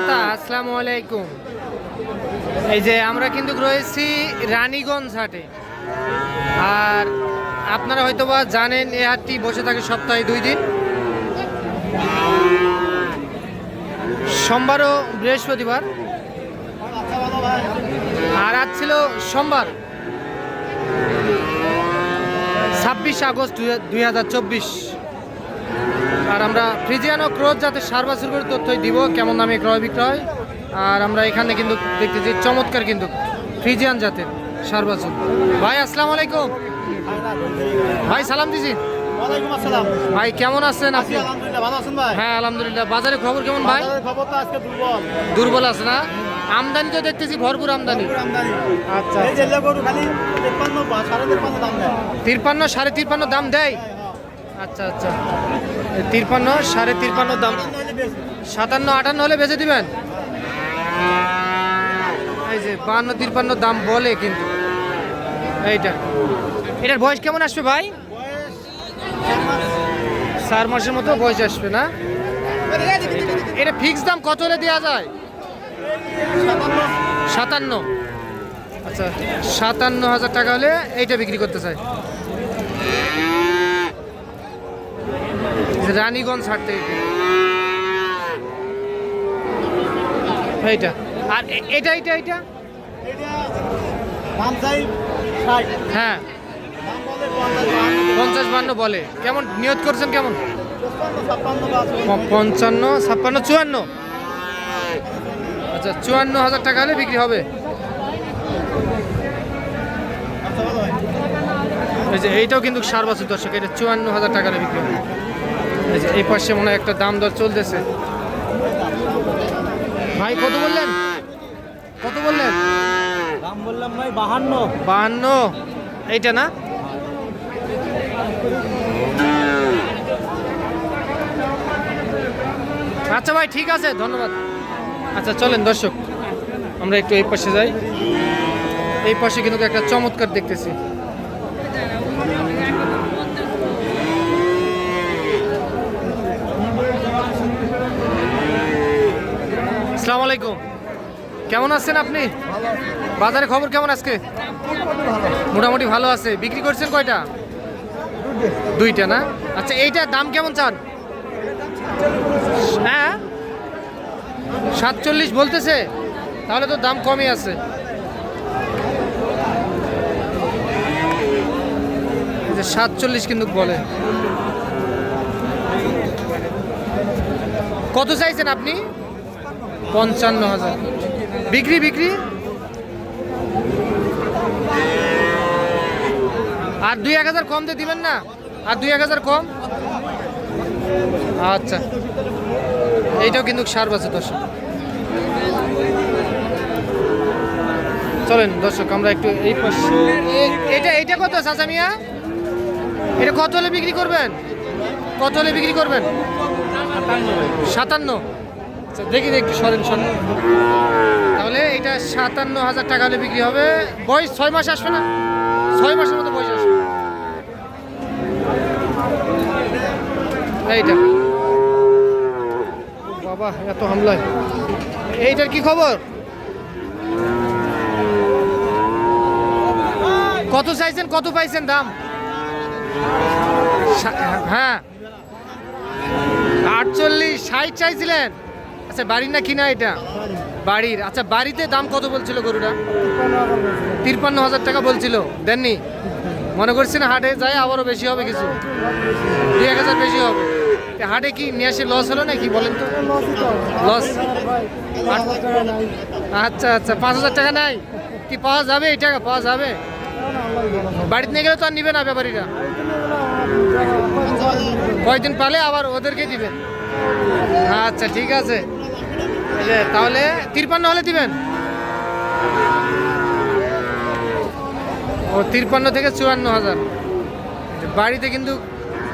জনতা আসসালামু আলাইকুম। এই যে আমরা কিন্তু রয়েছি রানীগঞ্জ হাটে। আর আপনারা হয়তোবা জানেন, এই হাটটি বসে থাকে সপ্তাহে দুই দিন। সোমবার ও বৃহস্পতিবার। আর আজ ছিল সোমবার, ছাব্বিশ আগস্ট দুই হাজার চব্বিশ। আর আমরা ফ্রিজিয়ান ও ক্রোজ যাতে সার বাছুর করে তথ্যই দিব কেমন দামে ক্রয় বিক্রয়। আর আমরা এখানে কিন্তু দেখতেছি চমৎকার কিন্তু ফ্রিজিয়ান জাতের সার বাছুর ভাই আসসালামু আলাইকুম। ভাই সালাম দিছি। ভাই কেমন আছেন আপনি? হ্যাঁ আলহামদুলিল্লাহ। বাজারে খবর কেমন ভাই? দুর্বল। আছে না? আমদানি তো দেখতেছি ভরপুর আমদানি। আচ্ছা তেপ্পান্ন সাড়ে তেপ্পান্ন দাম দেয়। তিরপান্ন সাড়ে তিরপান্ন দাম দেয়? আচ্ছা আচ্ছা। এই তিরপান্ন, সাড়ে তিরপান্ন দাম। সাতান্ন, আটান্ন হলে বেচে দিবেন? এই যে বান্ন, তিরপান্ন দাম বলে কিন্তু। এইটা। এটার বয়স কেমন আসবে ভাই? চার মাসের মতো বয়স আসবে না? এটা ফিক্স দাম কত হলে দেওয়া যায়? সাতান্ন। আচ্ছা সাতান্ন হাজার টাকা হলে এইটা বিক্রি করতে চাই। রানীগঞ্জ কিনে। এইটা। আর এটা এটা এটা? হ্যাঁ। পঞ্চাশ বান্ন বলে। কেমন? নিয়ত করছেন কেমন? পঞ্চান্ন, ছাপ্পান্ন চুয়ান্ন। আচ্ছা চুয়ান্ন হাজার টাকা হলে বিক্রি হবে। এইটাও কিন্তু সার বছর দর্শক এটা চুয়ান্ন হাজার টাকা বিক্রি হবে। এই পাশে মনে হয় একটা দাম দর চলতেছে। ভাই কত বললেন? কত বললেন? দাম বললাম ভাই বাহান্ন। বাহান্ন। এইটা না? আচ্ছা ভাই ঠিক আছে ধন্যবাদ। আচ্ছা চলেন দর্শক আমরা একটু এই পাশে যাই। এই পাশে কিন্তু একটা চমৎকার দেখতেছি। আসসালামু আলাইকুম। কেমন আছেন আপনি? বাজারে খবর কেমন আজকে? মোটামুটি ভালো আছে। বিক্রি করছেন কয়টা? দুইটা না? আচ্ছা এইটার দাম কেমন চান? হ্যাঁ? সাতচল্লিশ বলতেছে। তাহলে তো দাম কমই আছে। সাতচল্লিশ কিন্তু বলে। কত চাইছেন আপনি? পঞ্চান্ন হাজার। বিক্রি বিক্রি? আর দুই এক হাজার কম দিবেন না? আর দুই এক হাজার কম? আচ্ছা। এইটাও কিন্তু সার বাজে দর্শক। চলেন, দর্শক, আমরা একটু এই এটা এইটা কত, চাচা মিয়া? এটা কত হলে বিক্রি করবেন? কত হলে বিক্রি করবেন? সাতান্ন। আচ্ছা দেখি একটু সরেন সরেন। তাহলে এটা সাতান্ন হাজার টাকা হলে বিক্রি হবে। বয়স ছয় মাস আসবে না? ছয় মাসের মতো বয়স আসবে। এইটা। বাবা, এত হামলায়। এইটার কি খবর? কত চাইছেন, কত পাইছেন দাম? হ্যাঁ। আটচল্লিশ, ষাট চাইছিলেন। আচ্ছা বাড়ির না কিনা এটা? বাড়ির। আচ্ছা বাড়িতে দাম কত বলছিল গরুটা? তিরপান্ন হাজার টাকা বলছিল। দেননি? মনে করছেন হাটে যায় আবারও বেশি হবে কিছু। দুই এক হাজার বেশি হবে। হাটে কি নিয়ে আসে লস হলো নাকি বলেন তো? লস আচ্ছা আচ্ছা পাঁচ হাজার টাকা নাই? কি পাওয়া যাবে এই টাকা? পাওয়া যাবে? বাড়িতে নিয়ে গেলে তো আর নিবে না ব্যাপারীরা। কয়দিন পালে আবার ওদেরকে দিবেন আচ্ছা ঠিক আছে। তাহলে তিরপান্ন হলে দিবেন। ও, তিরপান্ন থেকে চুয়ান্ন হাজার। বাড়িতে কিন্তু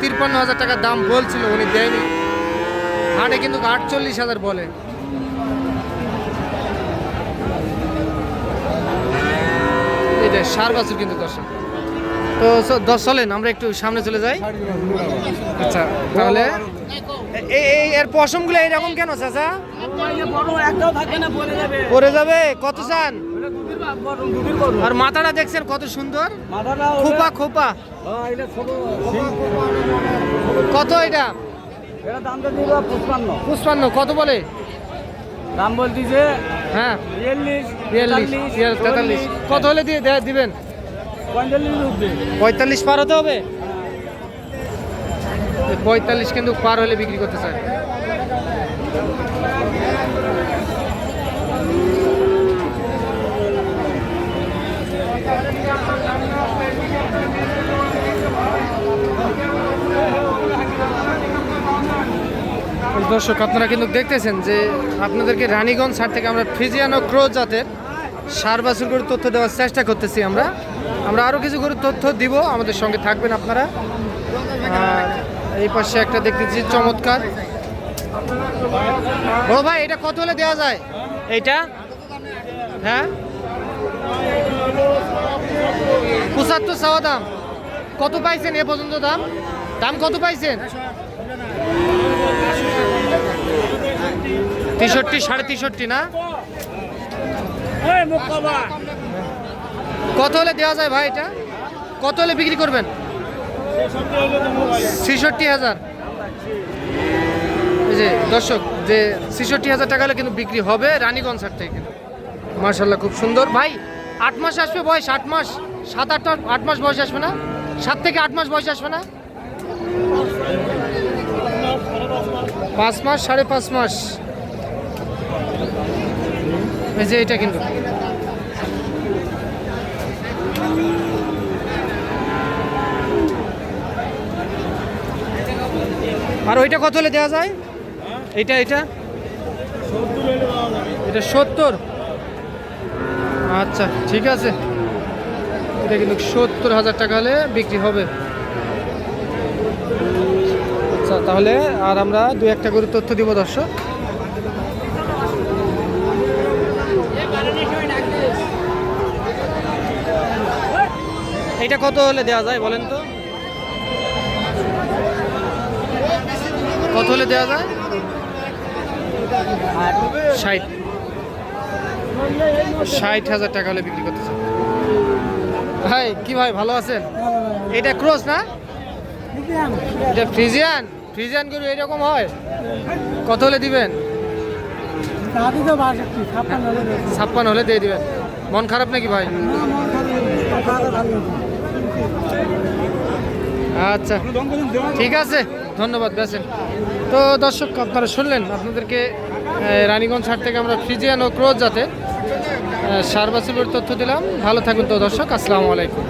তিরপান্ন হাজার টাকার দাম বলছিল, উনি দেয়নি। হাটে কিন্তু আটচল্লিশ হাজার বলে। যে, সার বাছুর কিন্তু দর্শক। তো দশ চলেন, আমরা একটু সামনে চলে যাই। আচ্ছা তাহলে এর পশমগুলো এইরকম কেন, চাচা? পরে যাবে। কত চান? আর মাথাটা দেখছেন কত সুন্দর? খোপা খোপা। হ্যাঁ কত এটা? পুষ্পান্ন কত বলে? দাম হ্যাঁ। বিয়াল্লিশ বিয়াল্লিশ বিয়াল্লিশ তেতাল্লিশ। কত হলে দিয়ে দেয়া- দিবেন? পঁয়তাল্লিশ পার হতে হবে? পঁয়তাল্লিশ কিন্তু পার হলে বিক্রি করতে চায়। দর্শক আপনারা কিন্তু দেখতেছেন যে আপনাদেরকে রানীগঞ্জ হাট থেকে আমরা ফ্রিজিয়ান ও ক্রোজ জাতের সার বাছুর গরুর তথ্য দেওয়ার চেষ্টা করতেছি আমরা। আমরা আরও কিছু গরুর তথ্য দিব আমাদের সঙ্গে থাকবেন আপনারা। এই পাশে একটা দেখতেছি চমৎকার। বড় ভাই এটা কত হলে দেওয়া যায়? এইটা? হ্যাঁ? পঁচাত্তর চাওয়া দাম। কত পাইছেন এ পর্যন্ত দাম? দাম কত পাইছেন? তেষট্টি সাড়ে তেষট্টি না? কত হলে দেওয়া যায় ভাই এটা? কত হলে বিক্রি করবেন? ছেষট্টি হাজার। এই যে দর্শক যে ছেষট্টি হাজার টাকা হলে কিন্তু বিক্রি হবে রানীগঞ্জ হাট থেকে। কিন্তু মার্শাল্লাহ খুব সুন্দর। ভাই আট মাস আসবে বয়স? আট মাস? সাত আট আট মাস বয়স আসবে না? সাত থেকে আট মাস বয়স আসবে না? পাঁচ মাস সাড়ে পাঁচ মাস। এই যে এটা কিন্তু। আর ওইটা কত হলে দেওয়া যায়? এটা এটা এটা সত্তর। আচ্ছা ঠিক আছে। এটা কিন্তু সত্তর হাজার টাকা হলে বিক্রি হবে। আচ্ছা তাহলে আর আমরা দু একটা করে তথ্য দিব দর্শক। এটা কত হলে দেওয়া যায় বলেন তো? কত হলে দেওয়া যায়? ষাট। ষাট হাজার টাকা হলে বিক্রি করতেছে ভাই, কি ভাই, ভালো আছেন? এটা ক্রস না? এটা ফ্রিজিয়ান? ফ্রিজিয়ান গরু এরকম হয়? কত হলে দিবেন? ছাপ্পান্ন হলে দিয়ে দিবেন। মন খারাপ নাকি ভাই? আচ্ছা ঠিক আছে, ধন্যবাদ বেসেন তো দর্শক, আপনারা শুনলেন, আপনাদেরকে রানীগঞ্জ হাট থেকে আমরা ফ্রিজিয়ান ও ক্রোজ যাতে সার বাসিবের তথ্য দিলাম। ভালো থাকুন তো দর্শক, আসসালামু আলাইকুম।